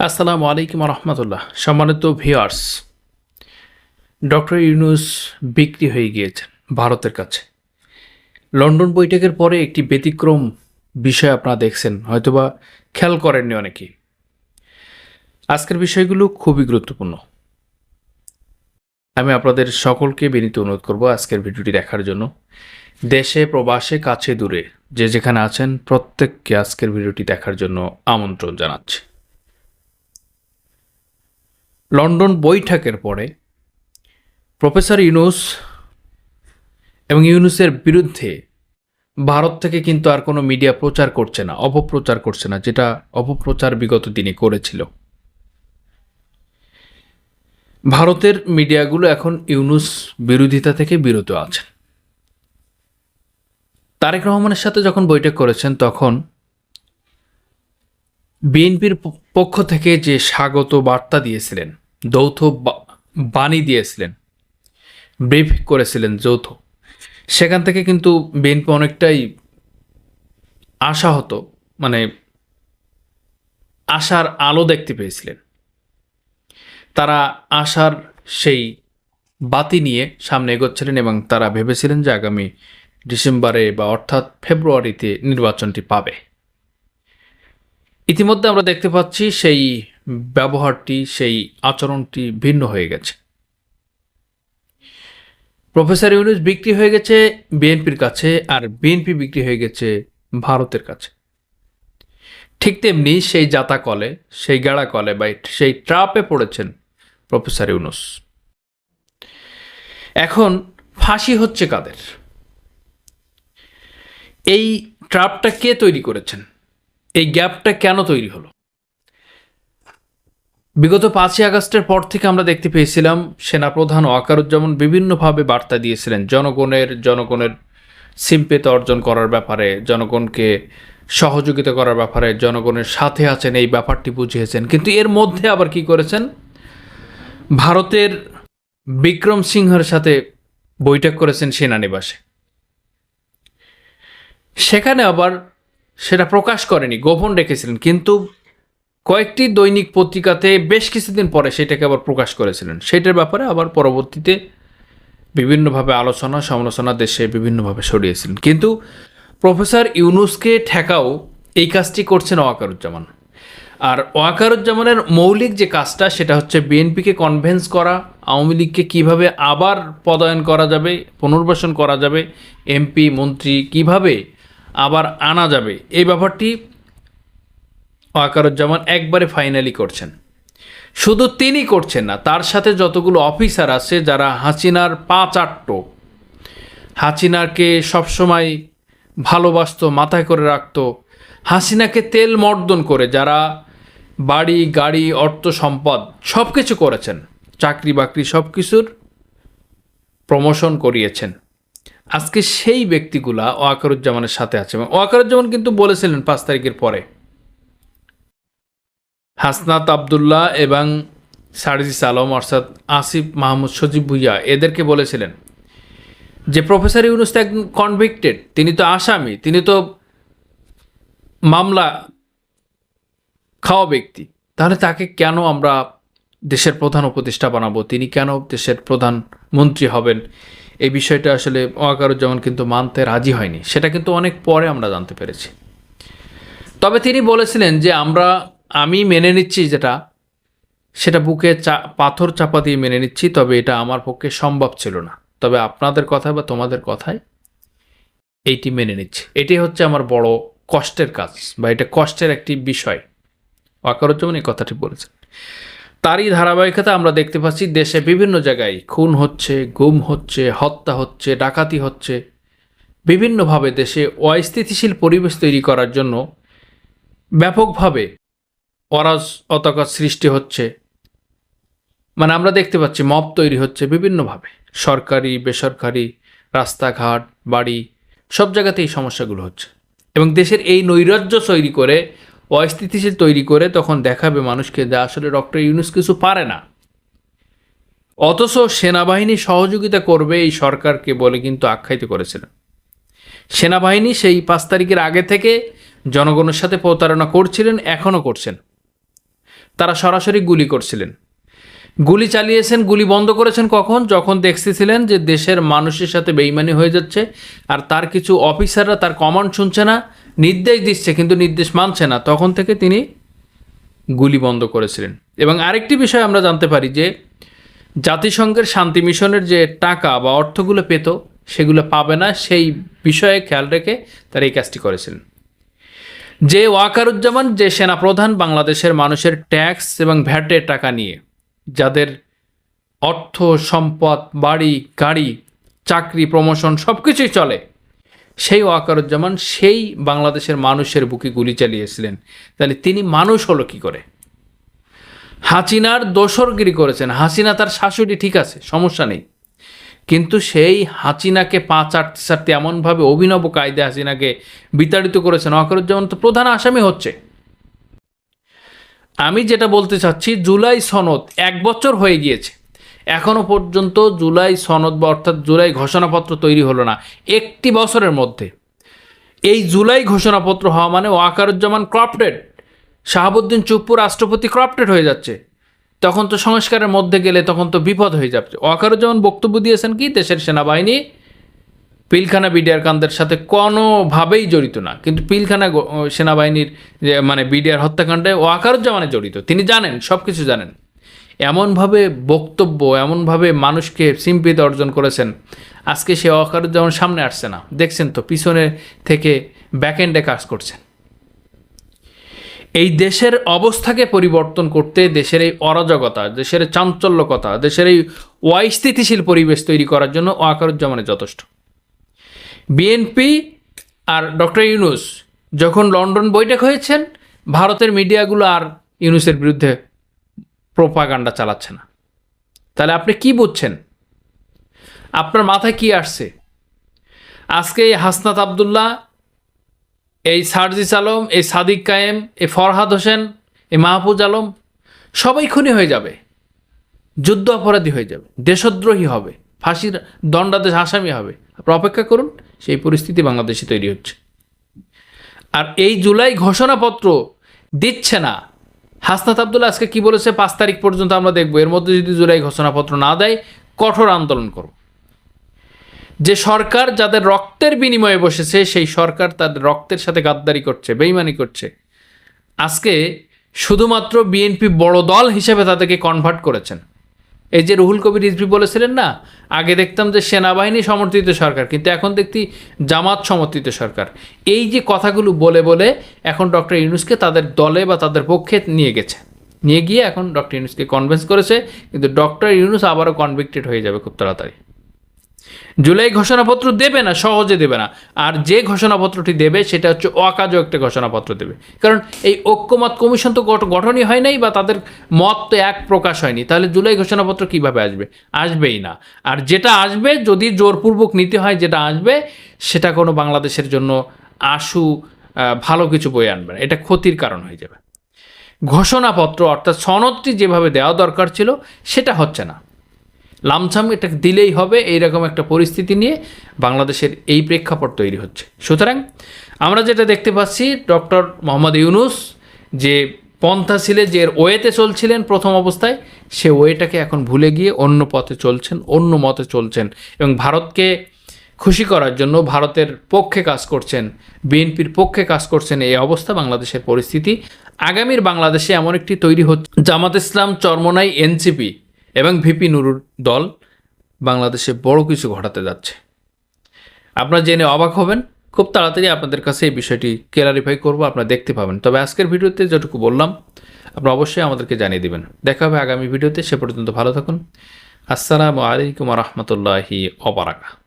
আসসালামু আলাইকুম রহমতুল্লাহ সম্মানিত ভিওয়ার্স ডক্টর ইউনুস বিক্রি হয়ে গিয়েছেন ভারতের কাছে। লন্ডন বৈঠকের পরে একটি ব্যতিক্রম বিষয় আপনারা দেখছেন, হয়তোবা খেয়াল করেননি অনেকেই। আজকের বিষয়গুলো খুবই গুরুত্বপূর্ণ। আমি আপনাদের সকলকে বিনীত অনুরোধ করব আজকের ভিডিওটি দেখার জন্য। দেশে, প্রবাসে, কাছে, দূরে যে যেখানে আছেন, প্রত্যেককে আজকের ভিডিওটি দেখার জন্য আমন্ত্রণ জানাচ্ছি। লন্ডন বৈঠকের পরে প্রফেসর ইউনুস এবং ইউনুসের বিরুদ্ধে ভারত থেকে কিন্তু আর কোনো মিডিয়া প্রচার করছে না, অপপ্রচার করছে না, যেটা অপপ্রচার বিগত দিনে করেছিল। ভারতের মিডিয়াগুলো এখন ইউনুস বিরোধিতা থেকে বিরত আছেন। তারেক রহমানের সাথে যখন বৈঠক করেছেন, তখন বিএনপির পক্ষ থেকে যে স্বাগত বার্তা দিয়েছিলেন, যৌথ বাণী দিয়েছিলেন, ব্রিফ করেছিলেন যৌথ, সেখান থেকে কিন্তু বিএনপি অনেকটাই আশা হতো মানে আশার আলো দেখতে পেয়েছিলেন। তারা আশার সেই বাতি নিয়ে সামনে এগোচ্ছিলেন এবং তারা ভেবেছিলেন যে আগামী ডিসেম্বরে বা অর্থাৎ ফেব্রুয়ারিতে নির্বাচনটি পাবে। ইতিমধ্যে আমরা দেখতে পাচ্ছি সেই ব্যবহারটি, সেই আচরণটি ভিন্ন হয়ে গেছে। প্রফেসর ইউনুস বিক্রি হয়ে গেছে বিএনপির কাছে আর বিএনপি বিক্রি হয়ে গেছে ভারতের কাছে। ঠিক তেমনি সেই জাতা কলে সেই গাড়া কলে বা সেই ট্রাপে পড়েছেন প্রফেসর ইউনুস। এখন ফাঁসি হচ্ছে কাদের? এই ট্রাপটা কে তৈরি করেছেন? এই গ্যাপটা কেন তৈরি হলো? বিগত পাঁচই আগস্টের পর থেকে আমরা দেখতে পেয়েছিলাম, সেনাপ্রধান ওয়াকারুজ্জামান বিভিন্নভাবে বার্তা দিয়েছিলেন, জনগণের জনগণের সিম্পেত অর্জন করার ব্যাপারে, জনগণকে সহযোগিতা করার ব্যাপারে, জনগণের সাথে আছেন, এই ব্যাপারটি বুঝিয়েছেন। কিন্তু এর মধ্যে আবার কি করেছেন? ভারতের বিক্রম সিংহের সাথে বৈঠক করেছেন সেনানিবাসে। সেখানে আবার সেটা প্রকাশ করেনি, গোপন রেখেছিলেন। কিন্তু কয়েকটি দৈনিক পত্রিকাতে বেশ কিছুদিন পরে সেটাকে আবার প্রকাশ করেছিলেন। সেটার ব্যাপারে আবার পরবর্তীতে বিভিন্নভাবে আলোচনা, সমালোচনা দেশে বিভিন্নভাবে সরিয়েছিলেন কিন্তু প্রফেসর ইউনুসকে ঠেকাও এই কাজটি করছেন ওয়াকারুজ্জামান। আর ওয়াকারুজ্জামানের মৌলিক যে কাজটা, সেটা হচ্ছে বিএনপিকে কনভেন্স করা, আওয়ামী লীগকে কীভাবে আবার পদায়ন করা যাবে, পুনর্বাসন করা যাবে, এমপি, মন্ত্রী কীভাবে আবার আনা যাবে। এই ব্যাপারটি ওয়াকারুজ্জামান একবারে ফাইনালি করছেন। শুধু তিনি করছেন না, তার সাথে যতগুলো অফিসার আছে, যারা হাসিনার পা চাট্টো হাসিনাকে সবসময় ভালোবাসতো, মাথায় করে রাখত, হাসিনাকে তেল মর্দন করে যারা বাড়ি, গাড়ি, অর্থ সম্পদ সব কিছু করেছেন চাকরি বাকরি সব কিছুর প্রমোশন করিয়েছেন। আজকে সেই ব্যক্তিগুলা ওয়াকারুজ্জামানের সাথে আছে এবং ওয়াকারুজ্জামান কিন্তু বলেছিলেন পাঁচ তারিখের পরে। হাসনাত আবদুল্লাহ এবং সারজিস আলম অর্থাৎ আসিফ মাহমুদ সজীব ভুইয়া এদেরকে বলেছিলেন যে, প্রফেসর ইউনুস তো একজন কনভিক্টেড তিনি তো আসামি, তিনি তো মামলা খাওয়া ব্যক্তি। তাহলে তাকে কেন আমরা দেশের প্রধান উপদেষ্টা বানাবো? তিনি কেন দেশের প্রধানমন্ত্রী হবেন? এই বিষয়টা আসলে ওয়াকারুজ্জামান কিন্তু মানতে রাজি হয়নি। সেটা কিন্তু অনেক পরে আমরা জানতে পেরেছি। তবে তিনি বলেছিলেন যে আমরা, আমি মেনে নিচ্ছি যেটা, সেটা বুকে চা, পাথর চাপা দিয়ে মেনে নিচ্ছি, তবে এটা আমার পক্ষে সম্ভব ছিল না। তবে আপনাদের কথায় বা তোমাদের কথায় এইটি মেনে নিচ্ছি। এটি হচ্ছে আমার বড় কষ্টের কাজ বা এটা কষ্টের একটি বিষয়। ওয়াকারুজ্জামান এই কথাটি বলেছেন। তারই ধারাবাহিকতা আমরা দেখতে পাচ্ছি দেশে বিভিন্ন জায়গায়। খুন হচ্ছে, গুম হচ্ছে, হত্যা হচ্ছে, ডাকাতি হচ্ছে। বিভিন্নভাবে দেশে অস্থিতিশীল পরিবেশ তৈরি করার জন্য ব্যাপকভাবে অরাজকতার সৃষ্টি হচ্ছে। মানে আমরা দেখতে পাচ্ছি মব তৈরি হচ্ছে বিভিন্নভাবে। সরকারি, বেসরকারি, রাস্তাঘাট, বাড়ি, সব জায়গাতে এই সমস্যাগুলো হচ্ছে। এবং দেশের এই নৈরাজ্য তৈরি করে অস্থিতিশীল তৈরি করে তখন দেখাবে মানুষকে যে আসলে ডক্টর ইউনুস কিছু পারে না। অথচ সেনাবাহিনী সহযোগিতা করবে এই সরকারকে বলে কিন্তু আখ্যায়িত করেছিলেন সেনাবাহিনী সেই পাঁচ তারিখের আগে থেকে জনগণের সাথে প্রতারণা করছিলেন, এখনও করছেন। তারা সরাসরি গুলি করছিলেন। গুলি চালিয়েছেন, গুলি বন্ধ করেছেন কখন? যখন দেখতেছিলেন যে দেশের মানুষের সাথে বেইমানি হয়ে যাচ্ছে আর তার কিছু অফিসাররা তার কমান্ড শুনছে না নির্দেশ দিচ্ছে কিন্তু নির্দেশ মানছে না। তখন থেকে তিনি গুলি বন্ধ করেছিলেন। এবং আরেকটি বিষয় আমরা জানতে পারি যে, জাতিসংঘের শান্তি মিশনের যে টাকা বা অর্থগুলো পেত, সেগুলো পাবে না, সেই বিষয়ে খেয়াল রেখে তারা এই কাজটি করেছিলেন। যে ওয়াকারুজ্জামান, যে সেনাপ্রধান বাংলাদেশের মানুষের ট্যাক্স এবং ভ্যাটের টাকা নিয়ে, যাদের অর্থ, সম্পদ, বাড়ি, গাড়ি, চাকরি, প্রমোশন সব কিছুই চলে সেই ওয়াকারুজ্জামান সেই বাংলাদেশের মানুষের বুকে গুলি চালিয়েছিলেন। তাহলে তিনি মানুষ হলো কি করে? হাসিনার দোসরগিরি করেছেন। হাসিনা তার শাশুড়ি ঠিক আছে, সমস্যা নেই। কিন্তু সেই হাসিনাকে পা চাটতে চাটতে এমনভাবে অভিনব কায়দে হাসিনাকে বিতাড়িত করেছেন ওয়াকারুজ্জামান তো প্রধান আসামি হচ্ছে। আমি যেটা বলতে চাচ্ছি, জুলাই সনদ এক বছর হয়ে গিয়েছে। এখনও পর্যন্ত জুলাই সনদ বা অর্থাৎ জুলাই ঘোষণাপত্র তৈরি হলো না। একটি বছরের মধ্যে। এই জুলাই ঘোষণাপত্র হওয়া মানে ওয়াকারুজ্জামান ক্রপটেড শাহাবুদ্দিন চুপ্পু রাষ্ট্রপতি ক্রপটেড হয়ে যাচ্ছে। তখন তো সংস্কারের মধ্যে গেলে তখন তো বিপদ হয়ে যাচ্ছে। ওয়াকারুজ্জামান বক্তব্য দিয়েছেন কি? দেশের সেনাবাহিনী পিলখানা বিডিআর কান্দের সাথে কোনোভাবেই জড়িত না। কিন্তু পিলখানা সেনাবাহিনীর মানে বিডিআর হত্যাকাণ্ডে ওয়াকারুজ্জামানে জড়িত। তিনি জানেন সব কিছু জানেন। এমনভাবে বক্তব্য, এমনভাবে মানুষকে সিম্পিতে অর্জন করেছেন। আজকে সে ওয়াকারুজ্জামান সামনে আসছে না। দেখছেন তো, পিছনে থেকে ব্যাকএন্ডে কাজ করছেন। এই দেশের অবস্থাকে পরিবর্তন করতে দেশের এই অরাজকতা, দেশের চাঞ্চল্যকতা, দেশের এই অস্থিতিশীল পরিবেশ তৈরি করার জন্য ওয়াকারুজ্জামানের যথেষ্ট। বিএনপি আর ডক্টর ইউনুস যখন লন্ডন বৈঠক হয়েছেন, ভারতের মিডিয়াগুলো আর ইউনুসের বিরুদ্ধে প্রোপাগান্ডা চালাচ্ছে না। তাহলে আপনি কি বুঝছেন? আপনার মাথায় কি আসছে? আজকে এই হাসনাত আবদুল্লাহ, এই সার্জিস আলম এই সাদিক কায়েম, এই ফরহাদ হোসেন, এই মাহফুজ আলম, সবাই খুনি হয়ে যাবে। যুদ্ধ অপরাধী হয়ে যাবে। দেশদ্রোহী হবে। ফাঁসির দণ্ডাদেশ আসামি হবে। আপনি অপেক্ষা করুন, সেই পরিস্থিতি বাংলাদেশে তৈরি হচ্ছে। আর এই জুলাই ঘোষণাপত্র দিচ্ছে না। হাসনাত আবদুল্লাহ, আজকে কি বলেছে? পাঁচ তারিখ পর্যন্ত আমরা দেখব। এর মধ্যে যদি জুলাই ঘোষণাপত্র না দেয়, কঠোর আন্দোলন করব। যে সরকার যাদের রক্তের বিনিময়ে বসেছে, সেই সরকার তাদের রক্তের সাথে গাদ্দারি করছে, বেইমানি করছে। আজকে শুধুমাত্র বিএনপি বড় দল হিসেবে তাদেরকে কনভার্ট করেছেন। এই যে রুহুল কবির রিজভি বলেছিলেন না, আগে দেখতাম যে সেনাবাহিনী সমর্থিত সরকার, কিন্তু এখন দেখতি জামাত সমর্থিত সরকার। এই যে কথাগুলো বলে বলে এখন ডক্টর ইউনুসকে তাদের দলে বা তাদের পক্ষে নিয়ে গেছে। নিয়ে গিয়ে এখন ডক্টর ইউনুসকে কনভিন্স করেছে, কিন্তু ডক্টর ইউনুস আবারও কনভিক্টেড হয়ে যাবে খুব তাড়াতাড়ি। জুলাই ঘোষণাপত্র দেবে না, সহজে দেবে না। আর যে ঘোষণাপত্রটি দেবে, সেটা হচ্ছে অকাজও একটা ঘোষণাপত্র দেবে। কারণ এই ঐক্যমত কমিশন তো গঠনই হয় নাই বা তাদের মত তো এক প্রকাশ হয়নি। তাহলে জুলাই ঘোষণাপত্র কীভাবে আসবে? আসবেই না। আর যেটা আসবে, যদি জোরপূর্বক নিতে হয়, যেটা আসবে, সেটা কোনো বাংলাদেশের জন্য আশু ভালো কিছু বয়ে আনবে না। এটা ক্ষতির কারণ হয়ে যাবে। ঘোষণাপত্র, অর্থাৎ সনদটি যেভাবে দেওয়া দরকার ছিল, সেটা হচ্ছে না। লামছাম এটা দিলেই হবে, এইরকম একটা পরিস্থিতি নিয়ে বাংলাদেশের এই প্রেক্ষাপট তৈরি হচ্ছে। সুতরাং আমরা যেটা দেখতে পাচ্ছি, ডক্টর মোহাম্মদ ইউনুস যে পন্থা ছিলে, যে ওয়েতে চলছিলেন প্রথম অবস্থায়, সে ওয়েটাকে এখন ভুলে গিয়ে অন্য পথে চলছেন, অন্য মতে চলছেন এবং ভারতকে খুশি করার জন্য ভারতের পক্ষে কাজ করছেন, বিএনপির পক্ষে কাজ করছেন এই অবস্থা, বাংলাদেশের পরিস্থিতি। আগামীর বাংলাদেশে এমন একটি তৈরি হচ্ছে। জামাত ইসলাম চরমনাই এনসিপি এবং ভিপি নুরুর দল বাংলাদেশে বড় কিছু ঘটাতে যাচ্ছে। আপনারা জেনে অবাক হবেন, খুব তাড়াতাড়ি আপনাদের কাছে এই বিষয়টি ক্লারিফাই করব, আপনারা দেখতে পাবেন। তবে আজকের ভিডিওতে যেটুকু বললাম, আপনারা অবশ্যই আমাদেরকে জানিয়ে দেবেন। দেখা হবে আগামী ভিডিওতে, সে পর্যন্ত ভালো থাকুন। আসসালামু আলাইকুম রহমতুল্লাহি অবরাকা